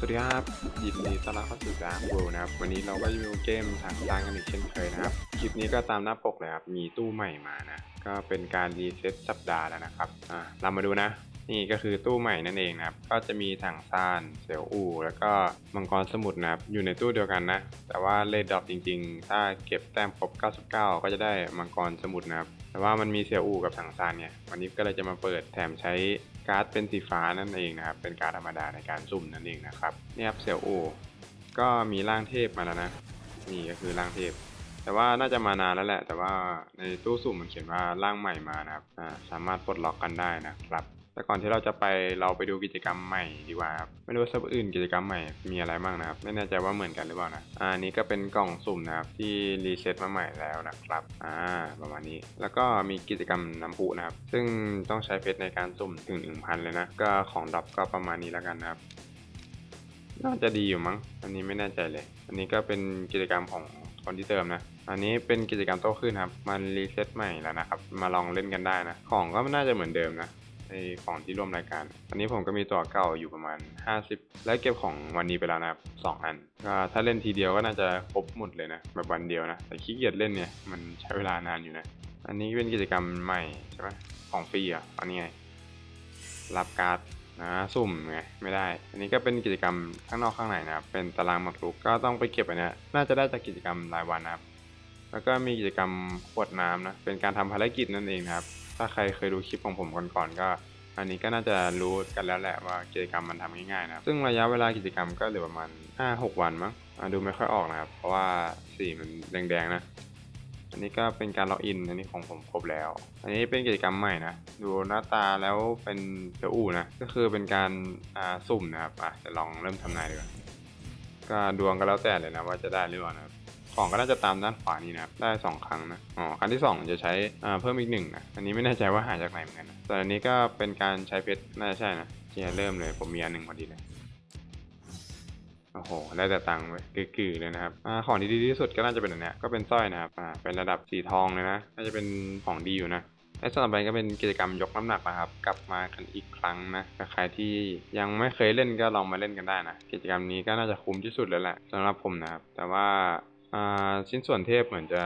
สวัสดีครับยินดีต้อนรับเข้าสู่ดาร์กเวิลด์นะครับ วันนี้เราก็อยู่เกมถังซานกันอีกเช่นเคยนะครับ คลิปนี้ก็ตามหน้าปกเลยครับ มีตู้ใหม่มานะ ก็เป็นการรีเซ็ตสัปดาห์แล้วนะครับ อ่าเรามาดูนะ นี่ก็คือตู้ใหม่นั่นเองนะครับ ก็จะมีถังซาน เสี่ยวอู่ แล้วก็มังกรสมุทรนะครับ อยู่ในตู้เดียวกันนะ แต่ว่าเลดดรอปจริง ๆ ถ้าเก็บแต้มครบ 99 ก็จะได้มังกรสมุทรนะครับ แต่ว่ามันมีเสี่ยวอู่กับถังซานเนี่ย วันนี้ก็เลยจะมาเปิดแถมใช้ การ์ดเป็นสีฟ้านั่นเองนะครับ เป็นการ์ดธรรมดาในการสุ่มนั่นเองนะครับนี่ครับเสี่ยวอู่ก็มีร่างเทพมาแล้วนะนี่ก็คือร่างเทพ แต่ว่าน่าจะมานานแล้วแหละ แต่ว่าในตู้สุ่มมันเขียนว่าร่างใหม่มานะครับสามารถปลดล็อกกันได้นะครับ แต่ก่อนที่เราจะไปเราไปดูกิจกรรมใหม่ดีกว่าครับไม่รู้ซับอื่นกิจกรรมใหม่มีอะไรบ้างนะครับ ไม่แน่ใจว่าเหมือนกันหรือเปล่านะอ่าอันนี้ก็เป็นกล่องสุ่มนะครับที่รีเซ็ตมาใหม่แล้วนะครับอ่าประมาณนี้ แล้วก็มีกิจกรรมน้ำพุนะครับ ซึ่งต้องใช้เพชรในการสุ่มถึง1,000เลยนะก็ของดรอปก็ประมาณนี้แล้วกันนะครับน่าจะดีอยู่มั้ง อันนี้ไม่แน่ใจเลย อันนี้ก็เป็นกิจกรรมของคนที่เติมนะ อันนี้เป็นกิจกรรมโต้ขึ้นครับ มันรีเซ็ตใหม่แล้วนะครับ มาลองเล่นกันได้นะ ของก็น่าจะเหมือนเดิมนะ ในของที่ร่วมรายการ อันนี้ผมก็มีตัวเก่าอยู่ประมาณ 50 และเก็บของวันนี้ไปแล้วนะครับสองอันก็ถ้าเล่นทีเดียวก็น่าจะครบหมดเลยนะแบบวันเดียวนะแต่ขี้เกียจเล่นเนี่ยมันใช้เวลานานอยู่นะอันนี้เป็นกิจกรรมใหม่ใช่ไหมของฟรีอะอันนี้ไงรับการ์ดนะสุ่มไงไม่ได้ อันนี้ก็เป็นกิจกรรมข้างนอกข้างในนะครับเป็นตารางหมากรุกก็ต้องไปเก็บอันนี้น่าจะได้จากกิจกรรมรายวันนะครับ แล้วก็มีกิจกรรมขวดน้ำนะเป็นการทำภารกิจนั่นเองนะครับ ถ้าใครเคยดูคลิปของผมก่อนๆก็อันนี้ก็น่าจะรู้กันแล้วแหละว่ากิจกรรมมันทำง่ายๆนะซึ่งระยะเวลากิจกรรมก็เหลือประมาณ 5-6 วันมั้งดูไม่ค่อยออกนะครับ เพราะว่าสีมันแดงๆนะอันนี้ก็เป็นการล็อกอินอันนี้ของผมครบแล้ว อันนี้เป็นกิจกรรมใหม่นะ ดูหน้าตาแล้วเป็นเจ้าอู่นะ ก็คือเป็นการอ่าสุ่มนะครับอะจะลองเริ่มทำนายดีกว่าก็ดวงก็แล้วแต่เลยนะว่าจะได้หรือเปล่านะครับ ของก็น่าจะตามด้านขวานี้นะครับได้สองครั้งนะอ๋อครั้งที่สองจะใช้อ่าเพิ่มอีกหนึ่งนะอันนี้ไม่แน่ใจว่าหาจากไหนเหมือนกันนะแต่อันนี้ก็เป็นการใช้เพชรน่าจะใช่นะเชียเริ่มเลยผมมีอันหนึ่งพอดีเลยโอ้โห ได้แต่ตังค์ไว้ยกือๆเลยนะครับอ่าของที่ดีที่สุดก็น่าจะเป็นอันเนี้ยก็เป็นสร้อยนะครับอ่าเป็นระดับสีทองเลยนะน่าจะเป็นของดีอยู่นะและสำหรับไปก็เป็นกิจกรรมยกน้ำหนักนะครับ กลับมากันอีกครั้งนะใครที่ยังไม่เคยเล่นก็ลองมาเล่นกันได้นะ กิจกรรมนี้ก็น่าจะคุ้มที่สุดแล้วแหละสำหรับผมนะครับ แต่ว่า ชิ้นส่วนเทพเหมือนจะ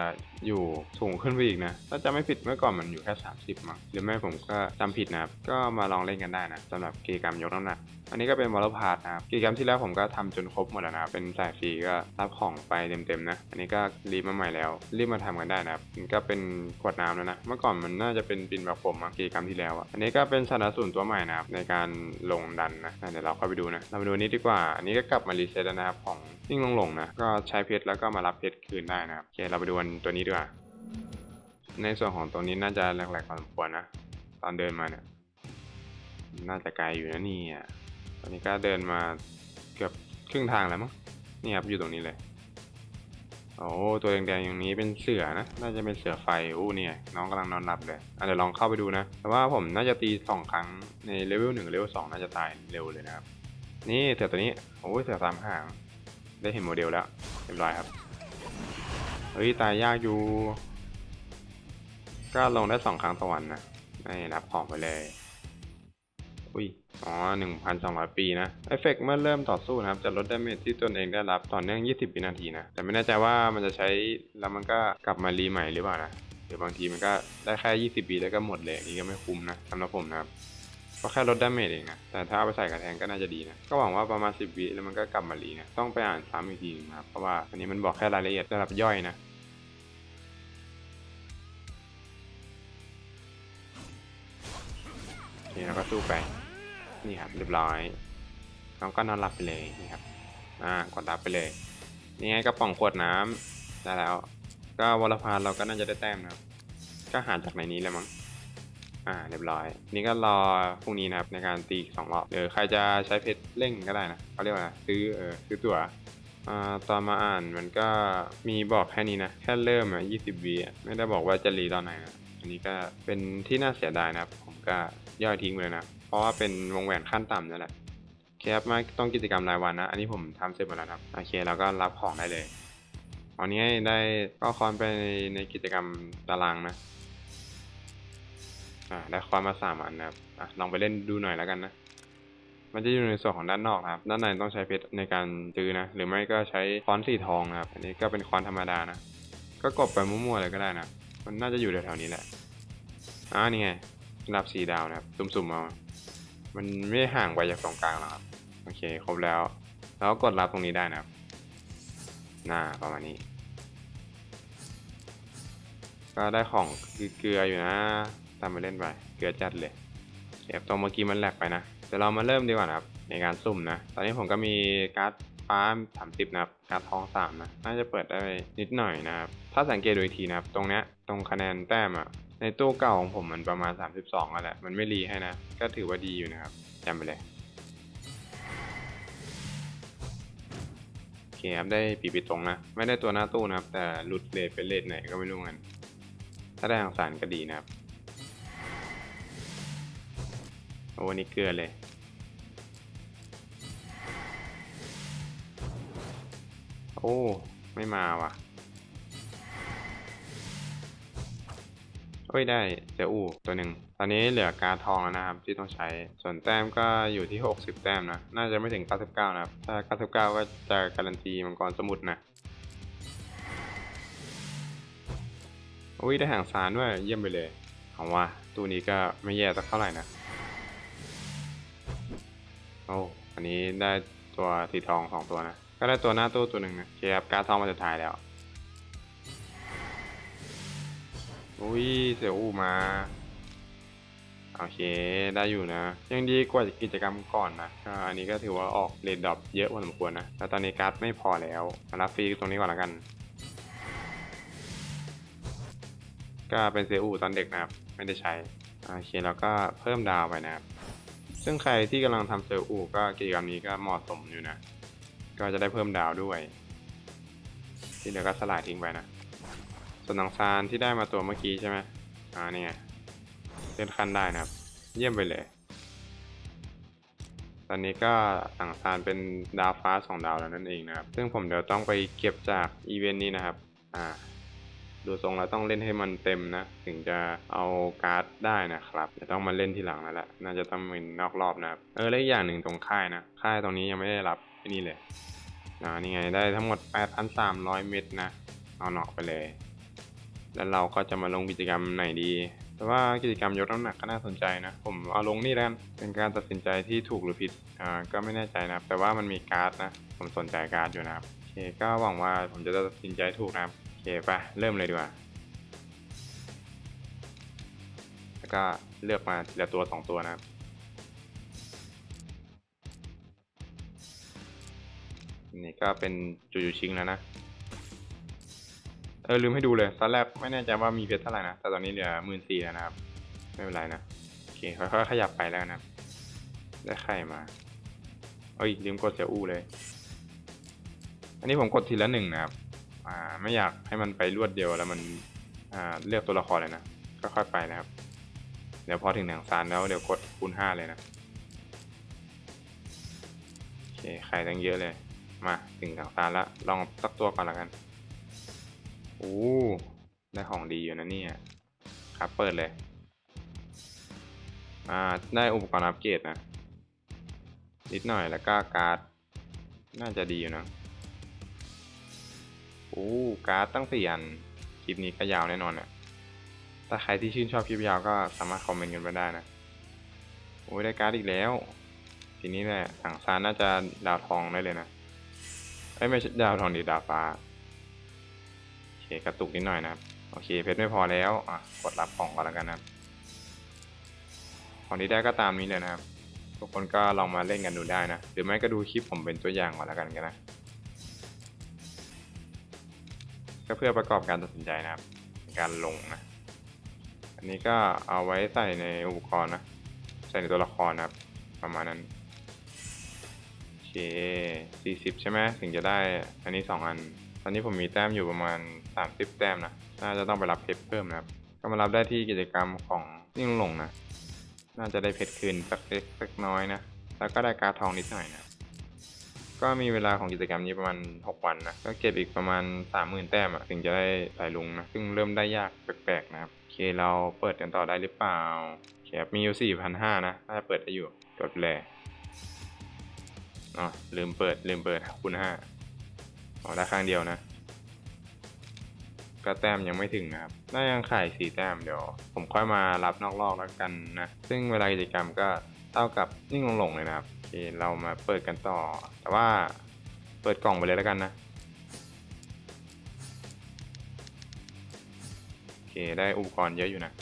อยู่สูงขึ้นไปอีกนะ ถ้าจะไม่ผิดเมื่อก่อนมันอยู่แค่ 30 มั้งหรือไม่ผมก็จำผิดนะครับ ก็มาลองเล่นกันได้นะสำหรับกิจกรรมยกน้ำหนัก อันนี้ก็เป็นวอลพาร์ทนะครับกิจกรรมที่แล้วผมก็ทำจนครบหมดแล้วนะเป็นสายฟรีก็รับของไปเต็มๆนะ อันนี้ก็รีบมาใหม่แล้ว รีบมาทำกันได้นะครับมันก็เป็นขวดน้ำแล้วนะ เมื่อก่อนมันน่าจะเป็นปินแบบผมกิจกรรมที่แล้วอะอันนี้ก็เป็นสนับสนุนตัวใหม่นะครับในการลงดันนะเดี๋ยวเราเข้าไปดูนะเรามาดูนี้ดีกว่า อันนี้ก็กลับมารีเซ็ตแล้วนะครับของยิ่งลงลงๆนะก็ใช้เพชรแล้วก็มารับเพชรคืนได้นะครับโอเคเราไปดูนตัวนี้ดีกว่า ในส่วนของตรงนี้น่าจะแหลกๆพอสมควรนะ ตอนเดินมาเนี่ย น่าจะไกลอยู่นะนี่ตอนนี้ก็เดินมาเกือบครึ่งทางแล้วมั้ง นี่ครับอยู่ตรงนี้เลย โอ้ตัวแดงๆอย่างนี้เป็นเสือนะ น่าจะเป็นเสือไฟอู้เนี่ย น้องกำลังนอนหลับเลยอะเดี๋ยวลองเข้าไปดูนะ แต่ว่าผมน่าจะตีสองครั้งในเลเวลหนึ่งเลเวลสองน่าจะตายเร็วเลยนะครับ นี่เสือตัวนี้ โอ้ยเสือสามหาง ได้เห็นโมเดลแล้ว เรียบร้อยครับ เฮ้ย ตายยากอยู่ ก็ลงได้สองครั้งต่อวันนะได้รับของไปเลย อุ้ย อ๋อหนึ่งพันสองร้อยปีนะ เอฟเฟกต์เมื่อเริ่มต่อสู้นะครับ จะลดดาเมจที่ตนเองได้รับต่อเนื่อง20วินาทีนะ แต่ไม่แน่ใจว่ามันจะใช้แล้วมันก็กลับมารีใหม่หรือเปล่านะหรือบางทีมันก็ได้แค่20วิแล้วก็หมดเลยนนี้ก็ไม่คุ้มนะสำหรับผมนะครับ ก็แค่ลดดาเมจเองนะ แต่ถ้าเอาไปใส่กระแทงก็น่าจะดีนะ ก็หวังว่าประมาณ 10 วิแล้วมันก็กลับมารีนะ ต้องไปอ่านซ้ำอีกทีนะครับ เพราะว่าอันนี้มันบอกแค่รายละเอียดระดับย่อยนะโอเคแล้วก็สู้ไป นี่ครับเรียบร้อยน้องก็นอนหลับไปเลยนี่ครับ อ่ากดรับไปเลย นี่ไงกระป๋องขวดน้ำได้แล้ว ก็วอลพานเราก็น่าจะได้แต้มนะครับ ก็หาจากในนี้แหละมั้ง อ่าเรียบร้อย นี่ก็รอพรุ่งนี้นะครับในการตีสองรอบหรือใครจะใช้เพชรเร่งก็ได้นะเขาเรียกว่าซื้อเออซื้อตั๋วอ่าตอนมาอ่านมันก็มีบอกแค่นี้นะ แค่เริ่มอะ20วิอะไม่ได้บอกว่าจะรีตอนไหนนะอันนี้ก็เป็นที่น่าเสียดายนะครับ ผมก็ย่อยทิ้งเลยนะ เพราะว่าเป็นวงแหวนขั้นต่ำนั่นแหละโอเคครับมาต้องกิจกรรมรายวันนะ อันนี้ผมทำเสร็จหมดแล้วนะครับโอเคเราก็รับของได้เลยอันนี้ได้ก็คอนไปในในกิจกรรมตารางนะ อ่าได้คอนมาสามอันนะครับอะลองไปเล่นดูหน่อยแล้วกันนะ มันจะอยู่ในส่วนของด้านนอกนะครับ ด้านในต้องใช้เพชรในการซื้อนะ หรือไม่ก็ใช้ค้อนสีทองนะครับ อันนี้ก็เป็นค้อนธรรมดานะ ก็กดไปมั่วๆเลยก็ได้นะ มันน่าจะอยู่แถวๆนี้แหละ อ่านี่ไงรับสีดาวนะครับ สุ่มๆเอา มันไม่ห่างไปจากตรงกลางหรอกครับ โอเค ครบแล้ว แล้วกดรับตรงนี้ได้นะครับน่าประมาณนี้ ก็ได้ของเกลืออยู่นะ ตามไปเล่นไป เกือจัดเลยเก็บตรงเมื่อกี้มันแหลกไปนะเดี๋ยวเรามาเริ่มดีกว่านะครับ ในการสุ่มนะ ตอนนี้ผมก็มีการ์ดฟ้าสามสิบนะครับ การ์ดทองสามนะ น่าจะเปิดได้นิดหน่อยนะครับ ถ้าสังเกตดูอีกทีนะครับ ตรงเนี้ย ตรงคะแนนแต้มอะในตู้เก่าของผมมันประมาณ 32แล้วแหละ มันไม่รีให้นะ ก็ถือว่าดีอยู่นะครับจำไปเลยโอเคครับ ได้ปีปิดตรงนะ ไม่ได้ตัวหน้าตู้นะครับ แต่หลุดเลทเป็นเลทไหนก็ไม่รู้เหมือนกัน ถ้าได้ทางสารก็ดีนะครับ โอ้วันนี้เกลือเลย โอ้ ไม่มาว่ะเอ้ยได้เสียอู่ตัวหนึ่ง ตอนนี้เหลือการทองแล้วนะครับ ที่ต้องใช้ ส่วนแต้มก็อยู่ที่ 60 แต้มนะ น่าจะไม่ถึง 99 นะครับ ถ้า 99 ก็จะการันตีมังกรสมุทรนะอุ้ยได้หางสารด้วยเยี่ยมไปเลย เอาว่าตู้นี้ก็ไม่แย่สักเท่าไหร่นะ อ้อันนี้ได้ตัวสีทองสองตัวนะ ก็ได้ตัวหน้าตู้ตัวหนึ่งนะเคครับการดทองมาสุดท้ายแล้วอุ้ยเสียอูมา โอเคได้อยู่นะ ยังดีกว่ากิจกรรมก่อนนะก็อันนี้ก็ถือว่าออกเลดดรอปเยอะพอสมควรนะแต่ตอนนี้การ์ดไม่พอแล้วมารับฟรีตรงนี้ก่อนละกัน ก็เป็นเซอูตอนเด็กนะครับ ไม่ได้ใช้ โอเคแล้วก็เพิ่มดาวไปนะครับ ซึ่งใครที่กำลังทำเซลอูก็กิจกรรมนี้ก็เหมาะสมอยู่นะ ก็จะได้เพิ่มดาวด้วย ที่เหลือก็สลายทิ้งไปนะ ส่วนหนังซานที่ได้มาตัวเมื่อกี้ใช่ไหมอ่านี่ไงเลื่อนขั้นได้นะครับ เยี่ยมไปเลย ตอนนี้ก็หนังซานเป็นดาวฟ้าสองดาวแล้วนั่นเองนะครับ ซึ่งผมเดี๋ยวต้องไปเก็บจากอีเวนต์นี้นะครับ อ่า ดูทรงแล้วต้องเล่นให้มันเต็มนะ ถึงจะเอาการ์ดได้นะครับจะต้องมาเล่นทีหลังแล้วแหละน่าจะต้องเป็นนอกรอบนะครับเออแล้วอีกอย่างหนึ่งตรงค่ายนะ ค่ายตรงนี้ยังไม่ได้รับนี่เลยอ่านี่ไงได้ทั้งหมด 8,300 เม็ดนะเอาหนอกไปเลย แล้วเราก็จะมาลงกิจกรรมไหนดี แต่ว่ากิจกรรมยกน้ำหนักก็น่าสนใจนะ ผมเอาลงนี่แล้วกันเป็นการตัดสินใจที่ถูกหรือผิดอ่าก็ไม่แน่ใจนะครับ แต่ว่ามันมีการ์ดนะ ผมสนใจการ์ดอยู่นะครับโอเคก็หวังว่าผมจะตัดสินใจถูกนะครับ เคไปเริ่มเลยดีกว่า แล้วก็เลือกมาทีละตัวสองตัวนะครับนี่ก็เป็นจูจูชิงแล้วนะ เออลืมให้ดูเลย ตอนแรกไม่แน่ใจว่ามีเพชรเท่าไหร่นะ แต่ตอนนี้เหลือหมื่นสี่แล้วนะครับ ไม่เป็นไรนะ โอเคค่อยๆขยับไปแล้วนะ ได้ไข่มา เอ้ยลืมกดเสียอู้เลย อันนี้ผมกดทีละหนึ่งนะครับ อ่าไม่อยากให้มันไปรวดเดียวแล้วมันอ่าเลือกตัวละครเลยนะค่อยๆไปนะครับ เดี๋ยวพอถึงหนังซานแล้วเดี๋ยวกดคูณห้าเลยนะโอเคไข่ตั้งเยอะเลย มาถึงหนังซานแล้วลองสักตัวก่อนละกันโอ้ได้ของดีอยู่นะเนี่ยครับเปิดเลยอ่าได้อุปกรณ์อัปเกรดนะนิดหน่อยแล้วก็การ์ดน่าจะดีอยู่นะ โอ้การ์ดตั้งสี่อันคลิปนี้ก็ยาวแน่นอนอะถ้าใครที่ชื่นชอบคลิปยาวก็สามารถคอมเมนต์กันมาได้นะโอ้ยได้การ์ดอีกแล้ว ทีนี้แหละถังซานน่าจะดาวทองได้เลยนะเอ้ไม่ใช่ดาวทองดีดาวฟ้าโอเคกระตุกนิดหน่อยนะครับโอเคเพชรไม่พอแล้วอะกดรับของก่อนแล้วกันนะครับของที่ได้ก็ตามนี้เลยนะครับทุกคนก็ลองมาเล่นกันดูได้นะ หรือไม่ก็ดูคลิปผมเป็นตัวอย่างก่อนแล้วกันกันนะ ก็เพื่อประกอบการตัดสินใจนะครับ การลงนะ อันนี้ก็เอาไว้ใส่ในอุปกรณ์นะ ใส่ในตัวละครนะครับ ประมาณนั้นโอเคสี่สิบใช่ไหมถึงจะได้ อันนี้สองอัน ตอนนี้ผมมีแต้มอยู่ประมาณสามสิบแต้มนะ น่าจะต้องไปรับเพชรเพิ่มนะครับ ก็มารับได้ที่กิจกรรมของนิ่งลงนะ น่าจะได้เพชรคืนสักเล็กสักน้อยนะ แล้วก็ได้การทองนิดหน่อยนะ ก็มีเวลาของกิจกรรมนี้ประมาณ 6 วันนะก็เก็บอีกประมาณ 30,000 แต้มอะถึงจะได้สายลุงนะซึ่งเริ่มได้ยากแปลกๆนะครับโอเคเราเปิดกันต่อได้หรือเปล่าโอเคมีอยู่ 4,500 นะน่าจะเปิดได้อยู่กดเลอ๋อลืมเปิดลืมเปิดคูณห้าอ๋อได้ข้างเดียวนะก็แต้มยังไม่ถึงนะครับน่ายังขายสี่แต้มเดี๋ยว ผมค่อยมารับนอกรอบแล้วกันนะ ซึ่งเวลากิจกรรมก็เท่ากับนิ่งลงๆเลยนะครับ เคเรามาเปิดกันต่อ แต่ว่าเปิดกล่องไปเลยแล้วกันนะโอเคได้อุปกรณ์เยอะอยู่นะ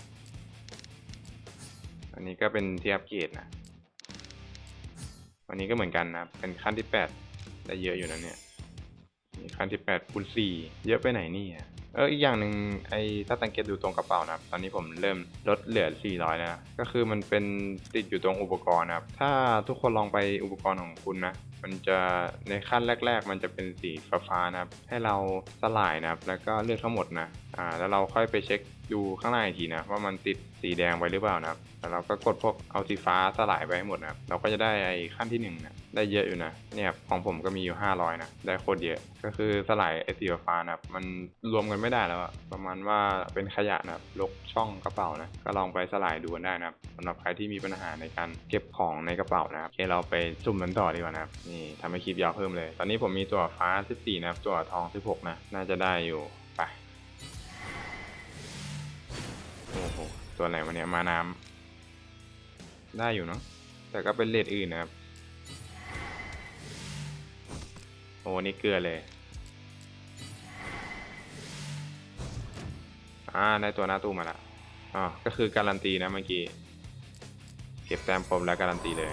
อันนี้ก็เป็นที่อัปเกรดนะวันนี้ก็เหมือนกันนะเป็นขั้นที่แปดได้เยอะอยู่นะเนี่ยขั้นที่แปดคูณสี่เยอะไปไหนนี่อะ เอออีกอย่างหนึ่งไอ้ถ้าสังเกตดูตรงกระเป๋านะครับ ตอนนี้ผมเริ่มลดเหลือ 400 นะ ก็คือมันเป็นติดอยู่ตรงอุปกรณ์นะครับ ถ้าทุกคนลองไปอุปกรณ์ของคุณนะ มันจะในขั้นแรก ๆ มันจะเป็นสีฟ้าๆนะครับ ให้เราสลายนะครับ แล้วก็เลือกทั้งหมดนะ อ่าแล้วเราค่อยไปเช็คดูข้างในอีกทีนะว่ามันติดสีแดงไว้หรือเปล่านะครับแล้วเราก็กดพวกเอาสีฟ้าสลายไปให้หมดนะครับเราก็จะได้ไอ้ขั้นที่หนึ่งนะได้เยอะอยู่นะเนี่ยของผมก็มีอยู่ 500นะได้โคตรเยอะ ก็คือสลายไอ้สีฟ้านะครับมันรวมกันไม่ได้แล้วประมาณว่าเป็นขยะนะครับลกช่องกระเป๋านะก็ลองไปสลายดูกันได้นะครับสำหรับใครที่มีปัญหาในการเก็บของในกระเป๋านะครับโอเคเราไปสุ่มมันต่อดีกว่านะครับนี่ทำให้คลิปยาวเพิ่มเลย ตอนนี้ผมมีตัวฟ้า 14นะครับตัวทอง 16นะน่าจะได้อยู่ ตัวไหนวันนี้มาน้ำได้อยู่เนาะแต่ก็เป็นเลดอื่นนะครับ โอ้นี่เกลือเลย อ่าได้ตัวหน้าตู้มาละอ๋อก็คือการันตีนะเมื่อกี้ เก็บแต้มครบแล้วการันตีเลย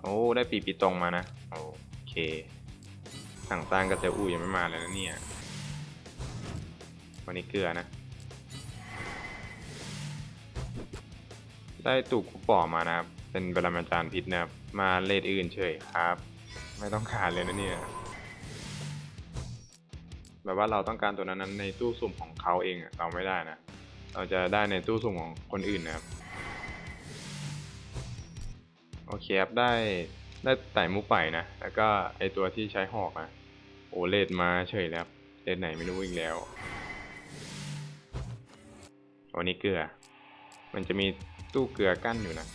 โอ้ ได้ปีปีตรงมานะ โอเคสั่งสร้างกระเซลอูยังไม่มาเลยนะเนี่ย วันนี้เกลือนะ ได้ตูกกุปอมานะครับ เป็นบรมาจารย์พิษนะครับ มาเลดอื่นเฉยครับ ไม่ต้องการเลยนะเนี่ย แบบว่าเราต้องการตัวนั้นในตู้สุ่มของเขาเองเราไม่ได้นะ เราจะได้ในตู้สุ่มของคนอื่นนะครับ โอเคครับ ได้ได้ไต่มุกไปนะ แล้วก็ไอตัวที่ใช้หอกนะโอเลดมาเฉยแล้วเลดไหนไม่รู้อีกแล้ววันนี้เกลือ มันจะมี ตู้เกลือกั้นอยู่นะ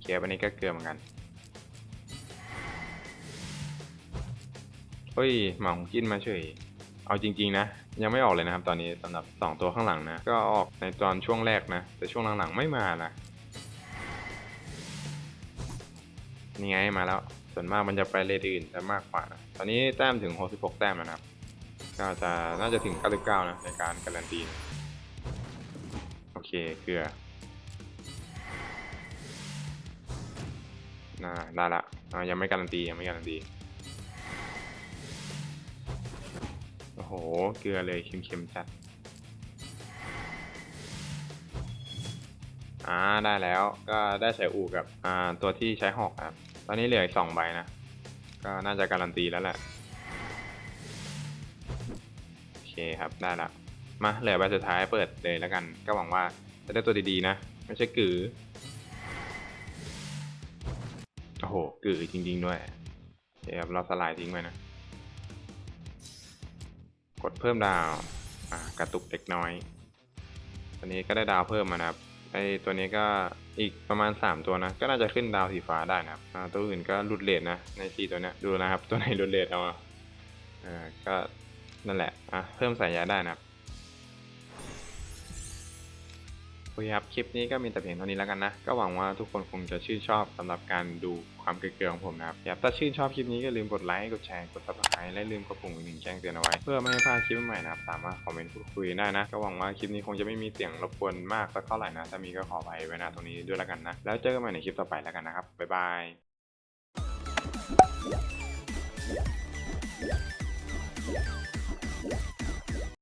เคียบอันนี้ก็เกลือเหมือนกันเฮ้ยหมาของกินมาเฉยเอาจริงๆนะ ยังไม่ออกเลยนะครับตอนนี้สำหรับ 2 ตัวข้างหลังนะ ก็ออกในตอนช่วงแรกนะ แต่ช่วงหลังๆไม่มานะนี่ไงมาแล้ว ส่วนมากมันจะไปเลทอื่นจะมากกว่านะตอนนี้แต้มถึง 66 แต้มแล้วนะครับ ก็จะน่าจะถึง 99 นะในการการันตีนะ เคเกลือน่าได้ละอ่ายังไม่การันตียังไม่การันตี โอ้โห เกลือเลยเค็มๆจัด อ่าได้แล้วก็ได้ใส่อูกับอ่าตัวที่ใช้หอกครับ ตอนนี้เหลืออีกสองใบนะ ก็น่าจะการันตีแล้วแหละ โอเคครับได้ละ มาเหลือใบสุดท้ายเปิดเลยแล้วกัน ก็หวังว่าจะได้ตัวดีๆนะ ไม่ใช่กือโอ้โหกือจริง ๆ ด้วยเคครับเราสลายทิ้งไว้นะ กดเพิ่มดาวอ่ากระตุกเล็กน้อยตอนนี้ก็ได้ดาวเพิ่มมานะครับไอตัวนี้ก็อีกประมาณ 3 ตัวนะ ก็น่าจะขึ้นดาวสีฟ้าได้นะครับตัวอื่นก็หลุดเลทนะในสี่ตัวเนี้ยดูนะครับ ตัวไหนหลุดเลทเอาอะเออก็นั่นแหละอะเพิ่มสายยาได้นะครับ โอเคครับ คลิปนี้ก็มีแต่เพียงเท่านี้แล้วกันนะ ก็หวังว่าทุกคนคงจะชื่นชอบสำหรับการดูความเกลียอของผมนะครับถ้าชื่นชอบคลิปนี้ก็ลืมกดไลค์ กดแชร์ กดซับสไครต์และลืมกดปุ่มกระดิ่งแจ้งเตือนเอาไว้ เพื่อไม่ให้พลาดคลิปใหม่นะครับ สามารถคอมเมนต์พูดคุยได้นะ ก็หวังว่าคลิปนี้คงจะไม่มีเสียงรบกวนมากสักเท่าไหร่นะ ถ้ามีก็ขอไปไว้นะตรงนี้ด้วยแล้วกันนะ แล้วเจอกันใหม่ในคลิปต่อไปแล้วกันนะครับ บ๊ายบาย